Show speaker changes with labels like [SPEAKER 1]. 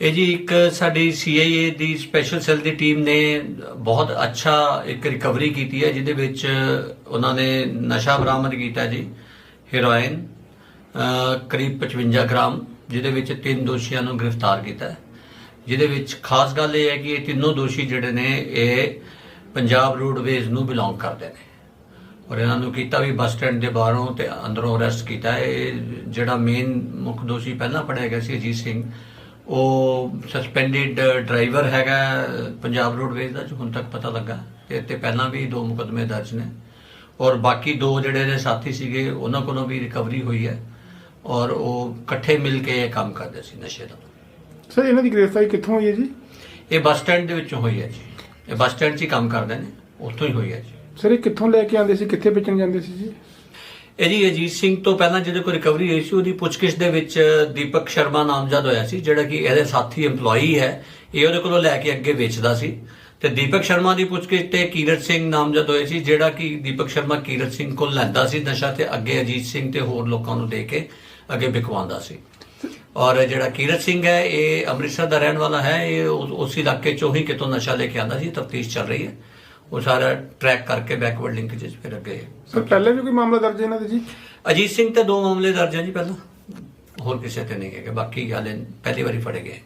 [SPEAKER 1] ਇਹ ਜੀ ਇੱਕ ਸਾਡੀ CIA ਦੀ ਸਪੈਸ਼ਲ ਸੈੱਲ ਦੀ ਟੀਮ ਨੇ ਬਹੁਤ ਅੱਛਾ ਇੱਕ ਰਿਕਵਰੀ ਕੀਤੀ ਹੈ, ਜਿਹਦੇ ਵਿੱਚ ਉਹਨਾਂ ਨੇ ਨਸ਼ਾ ਬਰਾਮਦ ਕੀਤਾ ਜੀ ਹੈਰੋਇਨ ਕਰੀਬ 55 ਗ੍ਰਾਮ, ਜਿਹਦੇ ਵਿੱਚ ਤਿੰਨ ਦੋਸ਼ੀਆਂ ਨੂੰ ਗ੍ਰਿਫਤਾਰ ਕੀਤਾ ਜਿਹਦੇ ਵਿੱਚ ਖਾਸ ਗੱਲ ਇਹ ਹੈ ਕਿ ਇਹ ਤਿੰਨੋਂ ਦੋਸ਼ੀ ਜਿਹੜੇ ਨੇ, ਇਹ ਪੰਜਾਬ ਰੋਡਵੇਜ਼ ਨੂੰ ਬਿਲੋਂਗ ਕਰਦੇ ਨੇ। ਔਰ ਇਹਨਾਂ ਨੂੰ ਕੀਤਾ ਵੀ ਬੱਸ ਸਟੈਂਡ ਦੇ ਬਾਹਰੋਂ ਤੇ ਅੰਦਰੋਂ ਅਰੈਸਟ ਕੀਤਾ ਇਹ ਜਿਹੜਾ ਮੇਨ ਮੁੱਖ ਦੋਸ਼ੀ ਪਹਿਲਾਂ ਫੜਿਆ ਗਿਆ ਸੀ, ਅਜੀਤ ਸਿੰਘ। ਉਹ ਸਸਪੈਂਡਡ ਡਰਾਈਵਰ ਹੈਗਾ ਪੰਜਾਬ ਰੋਡਵੇਜ਼ ਦਾ ਜੋ ਹੁਣ ਤੱਕ ਪਤਾ ਲੱਗਾ। ਤੇ ਤੇ ਪਹਿਲਾਂ ਵੀ ਦੋ ਮੁਕਦਮੇ ਦਰਜ ਨੇ। ਔਰ ਬਾਕੀ ਦੋ ਜਿਹੜੇ ਨੇ ਸਾਥੀ ਸੀਗੇ ਉਹਨਾਂ ਕੋਲੋਂ ਵੀ ਰਿਕਵਰੀ ਹੋਈ ਹੈ। ਔਰ ਉਹ ਇਕੱਠੇ ਮਿਲ ਕੇ ਇਹ ਕੰਮ ਕਰਦੇ ਸੀ ਨਸ਼ੇ ਦਾ।
[SPEAKER 2] ਸਰ ਇਹਨਾਂ ਦੀ ਗ੍ਰਿਫਤਾਰੀ ਕਿੱਥੋਂ ਹੋਈ ਹੈ ਜੀ?
[SPEAKER 1] ਇਹ ਬੱਸ ਸਟੈਂਡ ਦੇ ਵਿੱਚੋਂ ਹੋਈ ਹੈ ਜੀ। ਇਹ ਬੱਸ ਸਟੈਂਡ 'ਚ ਹੀ ਕੰਮ ਕਰਦੇ ਨੇ। ਉੱਥੋਂ ਹੀ ਹੋਈ ਹੈ ਜੀ।
[SPEAKER 2] ਸਰ ਇਹ ਕਿੱਥੋਂ ਲੈ ਕੇ ਆਉਂਦੇ ਸੀ? ਕਿੱਥੇ ਵੇਚਣ ਜਾਂਦੇ ਸੀ ਜੀ?
[SPEAKER 1] ਇਹ ਜੀ ਅਜੀਤ ਸਿੰਘ ਤੋਂ ਪਹਿਲਾਂ ਜਿਹਦੇ ਕੋਲ ਰਿਕਵਰੀ ਹੋਈ ਸੀ, ਉਹਦੀ ਪੁੱਛਗਿੱਛ ਦੇ ਵਿੱਚ ਦੀਪਕ ਸ਼ਰਮਾ ਨਾਮਜ਼ਦ ਹੋਇਆ ਸੀ, ਜਿਹੜਾ ਕਿ ਇਹਦੇ ਸਾਥੀ EMPLOYEE ਹੈ। ਇਹ ਉਹਦੇ ਕੋਲੋਂ ਲੈ ਕੇ ਅੱਗੇ ਵੇਚਦਾ ਸੀ। ਤੇ ਦੀਪਕ ਸ਼ਰਮਾ ਦੀ ਪੁੱਛਗਿੱਛ ਤੇ ਕੀਰਤ ਸਿੰਘ ਨਾਮਜ਼ਦ ਹੋਏ ਸੀ, ਜਿਹੜਾ ਕਿ ਦੀਪਕ ਸ਼ਰਮਾ ਕੀਰਤ ਸਿੰਘ ਕੋਲ ਲੈਂਦਾ ਸੀ ਨਸ਼ਾ ਤੇ ਅੱਗੇ ਅਜੀਤ ਸਿੰਘ ਤੇ ਹੋਰ ਲੋਕਾਂ ਨੂੰ ਦੇ ਕੇ ਅੱਗੇ ਵਿਕਵਾਉਂਦਾ ਸੀ। ਔਰ ਜਿਹੜਾ ਕੀਰਤ ਸਿੰਘ ਹੈ, ਇਹ ਅੰਮ੍ਰਿਤਸਰ ਦਾ ਰਹਿਣ ਵਾਲਾ ਹੈ, ਇਹ ਉਸ ਉਸ ਇਲਾਕੇ ਚੋਂ ਹੀ ਕਿਤੋਂ ਨਸ਼ਾ ਲੈ ਕੇ ਆਂਦਾ ਸੀ, ਤਫਤੀਸ਼ ਚੱਲ ਰਹੀ ਹੈ। ਉਹ ਸਾਰਾ ਟਰੈਕ ਕਰਕੇ ਬੈਕਵਰਡ ਲਿੰਕੇजेस ਫਿਰ ਅੱਗੇ।
[SPEAKER 2] ਸਰ ਪਹਿਲੇ ਵੀ ਕੋਈ ਮਾਮਲਾ ਦਰਜ ਹੈ ਇਹਨਾਂ ਦੇ ਜੀ?
[SPEAKER 1] ਅਜੀਤ ਸਿੰਘ ਤੇ ਦੋ ਮਾਮਲੇ ਦਰਜ ਹੈ ਜੀ ਪਹਿਲਾਂ। ਹੋਰ ਕਿਸੇ ਤੇ ਨਹੀਂ ਹੈਗੇ ਬਾਕੀ ਹਾਲੇ ਪਹਿਲੀ ਵਾਰੀ ਫੜੇ ਗਏ